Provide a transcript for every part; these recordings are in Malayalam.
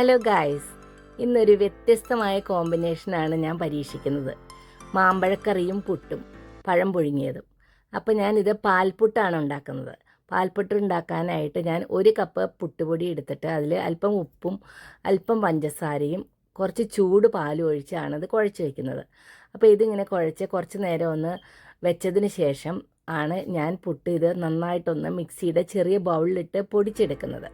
ഹലോ ഗായ്സ് ഇന്നൊരു വ്യത്യസ്തമായ കോമ്പിനേഷനാണ് ഞാൻ പരീക്ഷിക്കുന്നത്. മാമ്പഴക്കറിയും പുട്ടും പഴം പുഴുങ്ങിയതും. അപ്പോൾ ഞാനിത് പാൽപുട്ടാണ് ഉണ്ടാക്കുന്നത്. പാൽപുട്ട് ഉണ്ടാക്കാനായിട്ട് ഞാൻ ഒരു കപ്പ് പുട്ടുപൊടി എടുത്തിട്ട് അതിൽ അല്പം ഉപ്പും അല്പം പഞ്ചസാരയും കുറച്ച് ചൂട് പാലും ഒഴിച്ചാണ് അത് കുഴച്ച് വയ്ക്കുന്നത് അപ്പോൾ ഇതിങ്ങനെ കുഴച്ച് കുറച്ച് നേരം ഒന്ന് വെച്ചതിന് ശേഷം ആണ് ഞാൻ പുട്ട് ഇത് നന്നായിട്ടൊന്ന് മിക്സിയുടെ ചെറിയ ബൗളിലിട്ട് പൊടിച്ചെടുക്കുന്നത്.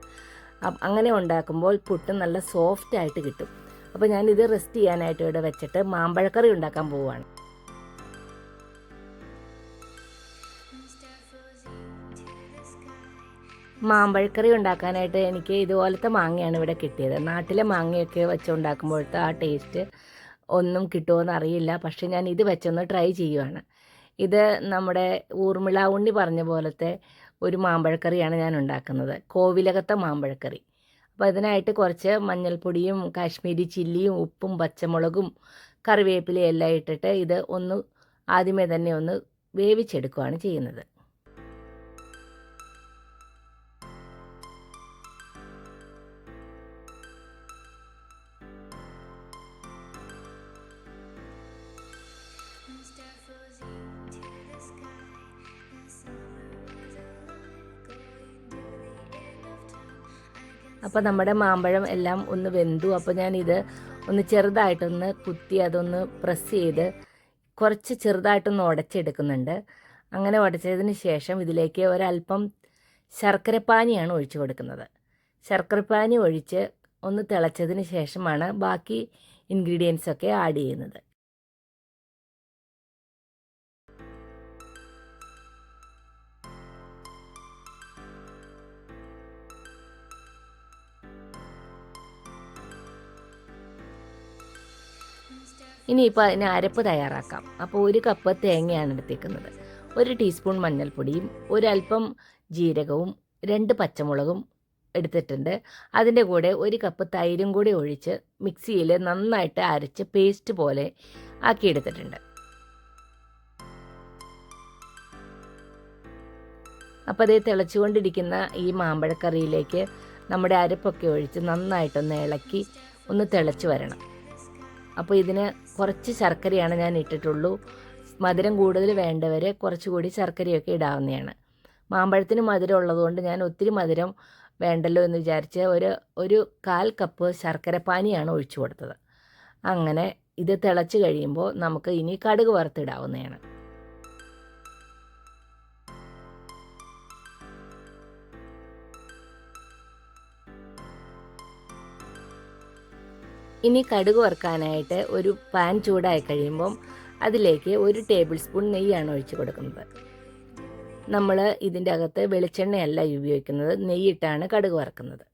അങ്ങനെ ഉണ്ടാക്കുമ്പോൾ പുട്ട് നല്ല സോഫ്റ്റ് ആയിട്ട് കിട്ടും. അപ്പോൾ ഞാനിത് റെസ്റ്റ് ചെയ്യാനായിട്ട് ഇവിടെ വെച്ചിട്ട് മാമ്പഴക്കറി ഉണ്ടാക്കാൻ പോവുകയാണ് മാമ്പഴക്കറി ഉണ്ടാക്കാനായിട്ട് എനിക്ക് ഇതുപോലത്തെ മാങ്ങയാണ് ഇവിടെ കിട്ടിയത്. നാട്ടിലെ മാങ്ങയൊക്കെ വെച്ച് ഉണ്ടാക്കുമ്പോഴത്തെ ആ ടേസ്റ്റ് ഒന്നും കിട്ടുമോയെന്ന് അറിയില്ല. പക്ഷേ ഞാൻ ഇത് വെച്ചൊന്ന് ട്രൈ ചെയ്യുവാണ്. ഇത് നമ്മുടെ ഊർമിള ഉണ്ണി പറഞ്ഞ പോലത്തെ ഒരു മാമ്പഴക്കറിയാണ് ഞാൻ ഉണ്ടാക്കുന്നത് കോവിലകത്തെ മാമ്പഴക്കറി. അപ്പോൾ അതിനായിട്ട് കുറച്ച് മഞ്ഞൾപ്പൊടിയും കാശ്മീരി ചില്ലിയും ഉപ്പും പച്ചമുളകും കറിവേപ്പിലയും എല്ലാം ഇട്ടിട്ട് ഇത് ഒന്ന് ആദ്യമേ തന്നെ ഒന്ന് വേവിച്ചെടുക്കുകയാണ് ചെയ്യുന്നത്. അപ്പോൾ നമ്മുടെ മാമ്പഴം എല്ലാം ഒന്ന് വെന്തു. അപ്പോൾ ഞാനിത് ഒന്ന് ചെറുതായിട്ടൊന്ന് കുത്തി അതൊന്ന് പ്രസ് ചെയ്ത് കുറച്ച് ചെറുതായിട്ടൊന്ന് ഉടച്ചെടുക്കുന്നുണ്ട് അങ്ങനെ ഉടച്ചതിന് ശേഷം ഇതിലേക്ക് ഒരല്പം ശർക്കരപ്പാനിയാണ് ഒഴിച്ചു കൊടുക്കുന്നത്. ശർക്കരപ്പാനി ഒഴിച്ച് ഒന്ന് തിളച്ചതിന് ശേഷമാണ് ബാക്കി ഇൻഗ്രീഡിയൻസ് ഒക്കെ ആഡ് ചെയ്യുന്നത്. ഇനിയിപ്പോൾ അതിന് അരപ്പ് തയ്യാറാക്കാം. അപ്പോൾ ഒരു കപ്പ് തേങ്ങയാണ് എടുത്തേക്കുന്നത്. ഒരു ടീസ്പൂൺ മഞ്ഞൾപ്പൊടിയും ഒരല്പം ജീരകവും രണ്ട് പച്ചമുളകും എടുത്തിട്ടുണ്ട്. അതിന്റെ കൂടെ ഒരു കപ്പ് തൈരും കൂടി ഒഴിച്ച് മിക്സിയിൽ നന്നായിട്ട് അരച്ച് പേസ്റ്റ് പോലെ ആക്കിയെടുത്തിട്ടുണ്ട് അപ്പോൾ അതേ തിളച്ചുകൊണ്ടിരിക്കുന്ന ഈ മാമ്പഴക്കറിയിലേക്ക് നമ്മുടെ അരപ്പൊക്കെ ഒഴിച്ച് നന്നായിട്ടൊന്ന് ഇളക്കി ഒന്ന് തിളച്ച് വരണം. അപ്പോൾ ഇതിന് കുറച്ച് ശർക്കരയാണ് ഞാൻ ഇട്ടിട്ടുള്ളൂ. മധുരം കൂടുതൽ വേണ്ടവർ കുറച്ചുകൂടി ശർക്കരയൊക്കെ ഇടാവുന്നതാണ്. മാമ്പഴത്തിന് മധുരം ഉള്ളതുകൊണ്ട് ഞാൻ ഒത്തിരി മധുരം വേണ്ടല്ലോ എന്ന് വിചാരിച്ച് ഒരു ഒരു കാൽ കപ്പ് ശർക്കരപ്പാനിയാണ് ഒഴിച്ചു കൊടുത്തത്. അങ്ങനെ ഇത് തിളച്ച് കഴിയുമ്പോൾ നമുക്ക് ഇനി കടുക് വറുത്തിടാവുന്നതാണ്. ഇനി കടുക് വറുക്കാനായിട്ട് ഒരു പാൻ ചൂടായി കഴിയുമ്പം അതിലേക്ക് ഒരു ടേബിൾ സ്പൂൺ നെയ്യാണ് ഒഴിച്ച് കൊടുക്കുന്നത്. നമ്മൾ ഇതിന്റെ അകത്ത് വെളിച്ചെണ്ണയല്ല ഉപയോഗിക്കുന്നത് നെയ്യിട്ടാണ് കടുക് വറുക്കുന്നത്.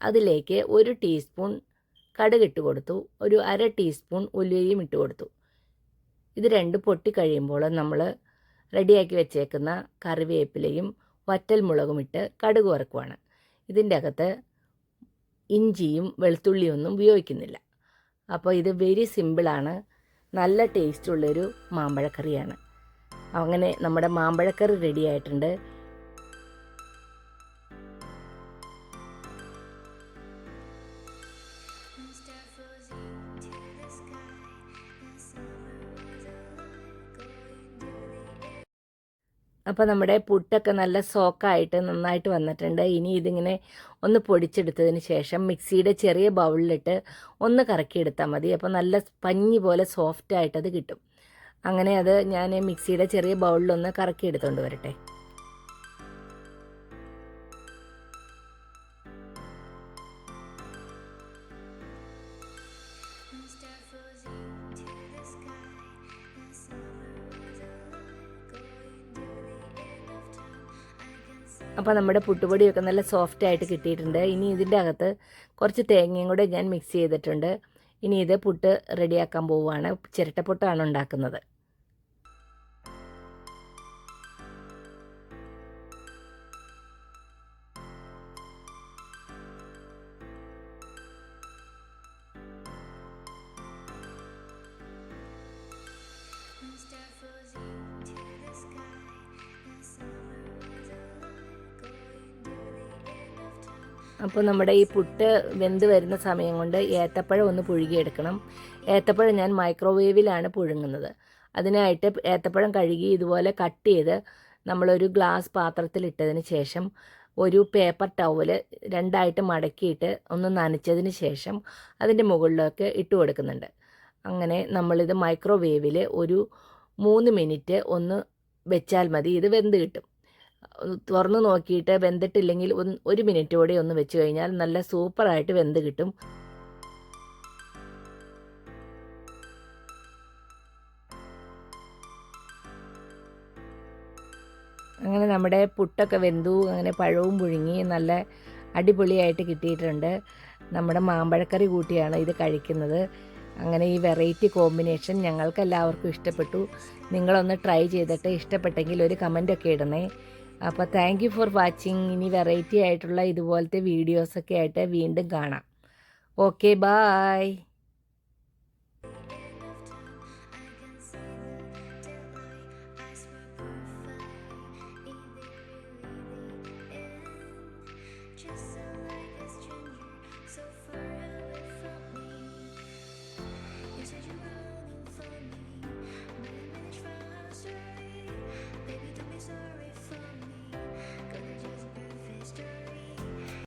അതിലേക്ക് ഒരു ടീസ്പൂൺ കടുക് ഇട്ട് കൊടുത്തു ഒരു അര ടീസ്പൂൺ ഉലുവയും ഇട്ട് കൊടുത്തു. ഇത് രണ്ട് പൊട്ടി കഴിയുമ്പോൾ നമ്മൾ റെഡിയാക്കി വെച്ചേക്കുന്ന കറിവേപ്പിലയും വറ്റൽ മുളകും ഇട്ട് കടുക് വറുക്കുവാണ്. ഇതിന്റെ അകത്ത് ഇഞ്ചിയും വെളുത്തുള്ളിയൊന്നും ഉപയോഗിക്കുന്നില്ല. അപ്പോൾ ഇത് വെരി സിമ്പിളാണ് നല്ല ടേസ്റ്റുള്ളൊരു മാമ്പഴക്കറിയാണ്. അങ്ങനെ നമ്മുടെ മാമ്പഴക്കറി റെഡി ആയിട്ടുണ്ട്. അപ്പോൾ നമ്മുടെ പുട്ടൊക്കെ നല്ല സോക്കായിട്ട് നന്നായിട്ട് വന്നിട്ടുണ്ട്. ഇനി ഇതിങ്ങനെ ഒന്ന് പൊടിച്ചെടുത്തതിന് ശേഷം മിക്സിയുടെ ചെറിയ ബൗളിലിട്ട് ഒന്ന് കറക്കിയെടുത്താൽ മതി. അപ്പോൾ നല്ല പഞ്ഞി പോലെ സോഫ്റ്റായിട്ടത് കിട്ടും. അങ്ങനെ അത് ഞാൻ മിക്സിയുടെ ചെറിയ ബൗളിലൊന്ന് കറക്കിയെടുത്തുകൊണ്ട് വരട്ടെ. അപ്പോൾ നമ്മുടെ പുട്ടുപൊടിയൊക്കെ നല്ല സോഫ്റ്റ് ആയിട്ട് കിട്ടിയിട്ടുണ്ട്. ഇനി ഇതിന്റെ അകത്ത് കുറച്ച് തേങ്ങയും കൂടെ ഞാൻ മിക്സ് ചെയ്തിട്ടുണ്ട്. ഇനി ഇത് പുട്ട് റെഡിയാക്കാൻ പോവുകയാണ്. ചിരട്ടപ്പുട്ടാണ് ഉണ്ടാക്കുന്നത്. അപ്പോൾ നമ്മുടെ ഈ പുട്ട് വെന്ത് വരുന്ന സമയം കൊണ്ട് ഏത്തപ്പഴം ഒന്ന് പുഴുകിയെടുക്കണം. ഏത്തപ്പഴം ഞാൻ മൈക്രോവേവിലാണ് പുഴുങ്ങുന്നത്. അതിനായിട്ട് ഏത്തപ്പഴം കഴുകി ഇതുപോലെ കട്ട് ചെയ്ത് നമ്മളൊരു ഗ്ലാസ് പാത്രത്തിലിട്ടതിന് ശേഷം ഒരു പേപ്പർ ടവൽ രണ്ടായിട്ട് മടക്കിയിട്ട് ഒന്ന് നനച്ചതിന് ശേഷം അതിന്റെ മുകളിലൊക്കെ ഇട്ട് കൊടുക്കുന്നുണ്ട്. അങ്ങനെ നമ്മളിത് മൈക്രോവേവിൽ ഒരു മൂന്ന് മിനിറ്റ് ഒന്ന് വെച്ചാൽ മതി. ഇത് വെന്ത് കിട്ടും. തുറന്ന് നോക്കിയിട്ട് വെന്തിട്ടില്ലെങ്കിൽ ഒരു മിനിറ്റ് കൂടി ഒന്ന് വെച്ച് കഴിഞ്ഞാൽ നല്ല സൂപ്പറായിട്ട് വെന്ത് കിട്ടും. അങ്ങനെ നമ്മുടെ പുട്ടൊക്കെ വെന്തു അങ്ങനെ പഴവും പുഴുങ്ങി നല്ല അടിപൊളിയായിട്ട് കിട്ടിയിട്ടുണ്ട്. നമ്മുടെ മാമ്പഴക്കറി കൂട്ടിയാണ് ഇത് കഴിക്കുന്നത്. അങ്ങനെ ഈ വെറൈറ്റി കോമ്പിനേഷൻ ഞങ്ങൾക്ക് എല്ലാവർക്കും ഇഷ്ടപ്പെട്ടു. നിങ്ങളൊന്ന് ട്രൈ ചെയ്തിട്ട് ഇഷ്ടപ്പെട്ടെങ്കിൽ ഒരു കമന്റൊക്കെ ഇടണേ. അപ്പോൾ താങ്ക് യു ഫോർ വാച്ചിങ് ഇനി വെറൈറ്റി ആയിട്ടുള്ള ഇതുപോലത്തെ വീഡിയോസൊക്കെ ആയിട്ട് വീണ്ടും കാണാം. Okay bye